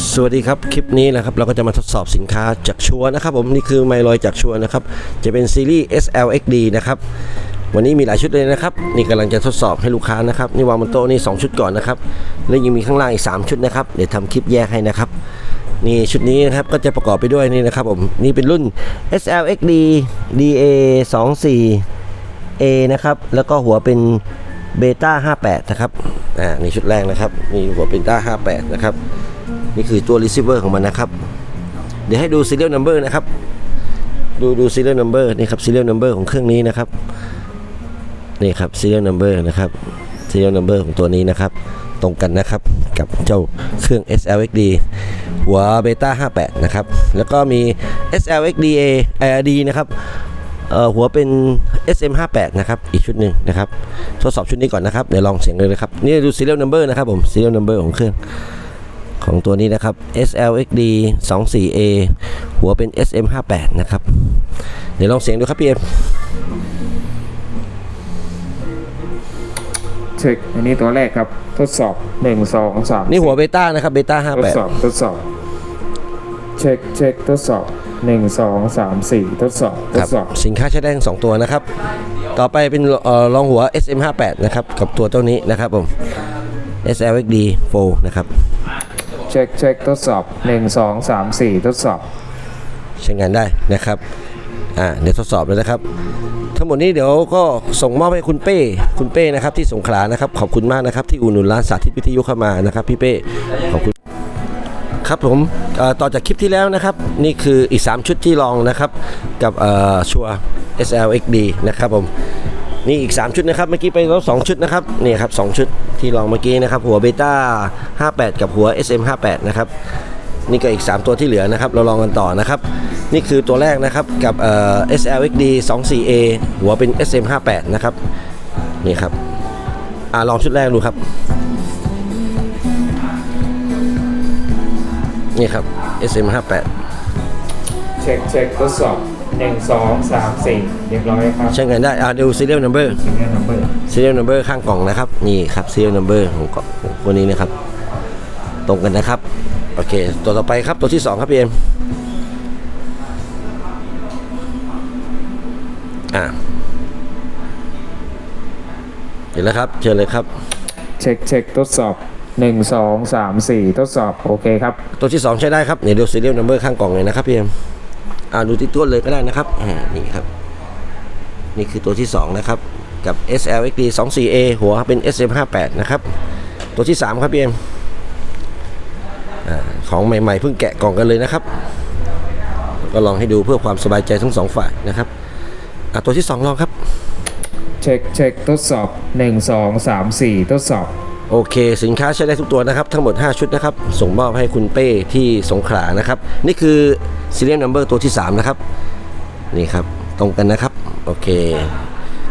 สวัสดีครับ คลิปนี้นะครับเราก็จะมาทดสอบสินค้าจากชัวนะครับผมนี่คือไมลอยจากชัวนะครับ จะเป็นซีรีส์ SLXD นะครับวันนี้มีหลายชุดเลยนะครับนี่กำลังจะทดสอบให้ลูกค้านะครับนี่วางบนโต๊ะนี่2ชุดก่อนนะครับแล้วยังมีข้างล่างอีก 3 ชุดนะครับเดี๋ยวทำคลิปแยกให้นะครับนี่ชุดนี้นะครับก็จะประกอบไปด้วยนี่นะครับผมนี่เป็นรุ่น SLXD DA 24 A นะครับแล้วก็หัวเป็นเบต้า58นะครับอ่านี่ชุดแรกนะครับนี่หัวเป็นต้า58นะครับ นี่คือตัว receiver ของมันนะครับ เดี๋ยวให้ดู serial number นะครับ ดูดู serial number นี่ครับ serial number ของเครื่องนี้นะครับ นี่ครับ serial number นะครับ serial number ของตัวนี้นะครับ ตรงกันนะครับกับเจ้าเครื่อง SLXD หัว beta 58 นะครับ แล้วก็มี SLXDA ARD นะครับหัวเป็น SM58 นะครับ อีกชุดหนึ่งนะครับ ทดสอบชุดนี้ก่อนนะครับ เดี๋ยวลองเสียงเลยนะครับ นี่ดู serial number นะครับผม serial number ของเครื่อง ของตัวนี้นะครับ SLXD 24A หัวเป็น SM58 นะครับ เดี๋ยวลองเสียงดูครับพี่เอ็มเช็คอันนี้ตัวแรกครับ ทดสอบหนึ่งสองสามนี่หัวเบต้านะครับเบต้าทดสอบ 58 ทดสอบ เช็คเช็คทดสอบหนึ่งสองสามสี่ทดสอบ ทคดรับสอบ สินค้าใช้ได้ทั้งสองตัวนะครับ ต่อไปเป็นเอ่อรองหัว SM58 นะครับ กับตัวเจ้านี้นะครับผม SLXD 4นะครับ เช็คเช็คทดสอบหนึ่งสองสามสี่ทดสอบ ใช้งานได้นะครับอ่าเดี๋ยวทดสอบเลยนะครับ ทั้งหมดนี้เดี๋ยวก็ส่งมอบให้คุณเป้คุณเป้นะครับที่สงขลานะครับขอบคุณมากนะครับที่อุดหนุนร้านสาธิตวิทยุเข้ามานะครับพี่เป้ขอบคุณครับผมต่อจากคลิปที่แล้วนะครับ นี่คืออีก 3 ชุดที่ลองนะครับ กับเอ่อชัว SLXD นะครับผมนี่อีก 3 ชุดนะครับ เมื่อกี้ไปแล้ว2ชุดนะครับ นี่ครับ 2 ชุด ที่ลองเมื่อกี้นะครับ หัวเบต้า58 กับหัว SM 58 นะครับนี่ก็อีก 3 ตัวที่เหลือนะครับ เราลองกันต่อนะครับ นี่คือตัวแรกนะครับกับเอ่อ SLXD 24A หัวเป็น SM 58 นะครับนี่ครับอ่าลองชุดแรกดูครับ นี่ครับ SM 58 เช็คเช็คทดสอบ หนึ่งสองสามสี่เรียบร้อยครับใช้งานได้อ่าดู serial number ถึงแน่นอนเบอร์ serial number ข้างกล่องนะครับ นี่ครับ serial number ของกล่องของตัวนี้นะครับ ตรงกันนะครับ โอเค ตัวต่อไปครับตัวที่2ครับพี่เอ็มอ่าเห็นแล้วครับ เชิญเลยครับ เช็คเช็คทดสอบหนึ่งสองสามสี่ทดสอบ โอเคครับ ตัวที่2ใช้ได้ครับเนี่ยดู serial number ข้างกล่องเลยนะครับพี่เอ็ม อ่าดูที่ตัวเลยก็ได้นะครับอ่านี่ครับ นี่คือตัวที่ 2 นะครับ กับ SLXD 24A หัวเป็น SM58 นะครับ ตัวที่ 3 ครับพี่เอ็มอาของใหม่ๆเพิ่งแกะกล่องกันเลยนะครับ ก็ลองให้ดูเพื่อความสบายใจทั้งสองฝ่ายนะครับอะตัวที่ 2 ลองครับ เช็คเช็คทดสอบหนึ่งสองสามสี่ทดสอบ โอเค สินค้าใช้ได้ทุกตัวนะครับ ทั้งหมด 5 ชุดนะครับ ส่งมอบให้คุณเป้ที่สงขลานะครับ นี่คือ serial number ตัวที่ 3 นะครับ นี่ครับ ตรงกันนะครับ โอเค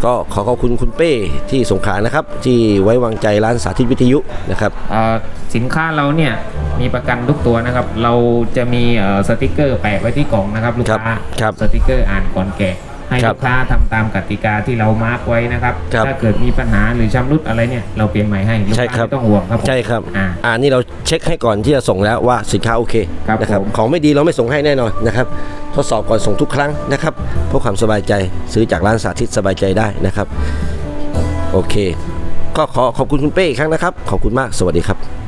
ก็ขอขอบคุณคุณเป้ที่สงขลานะครับ ที่ไว้วางใจร้านสาธิตวิทยุนะครับเอ่อสินค้าเราเนี่ยมีประกันทุกตัวนะครับ เราจะมีเอ่อสติกเกอร์แปะไว้ที่กล่องนะครับลูกค้าครับสติกเกอร์อ่านก่อนแกะ ให้ครับลูกค้าทำตามกติกาที่เรามาร์กไว้นะครับครับถ้าเกิดมีปัญหาหรือชำรุดอะไรเนี่ยเราเปลี่ยนใหม่ให้ลูกใช่ค้าครับไม่ต้องห่วงครับผมใช่ครับอ่าอ่านี่เราเช็คให้ก่อนที่จะส่งแล้วว่าสินค้าโอเคครับนะครับผมของไม่ดีเราไม่ส่งให้แน่นอนนะครับทดสอบก่อนส่งทุกครั้งนะครับเพื่อความสบายใจซื้อจากร้านสาธิตสบายใจได้นะครับ โอเค ก็ขอขอบคุณคุณเป้อีกครั้งนะครับ ขอบคุณมากสวัสดีครับ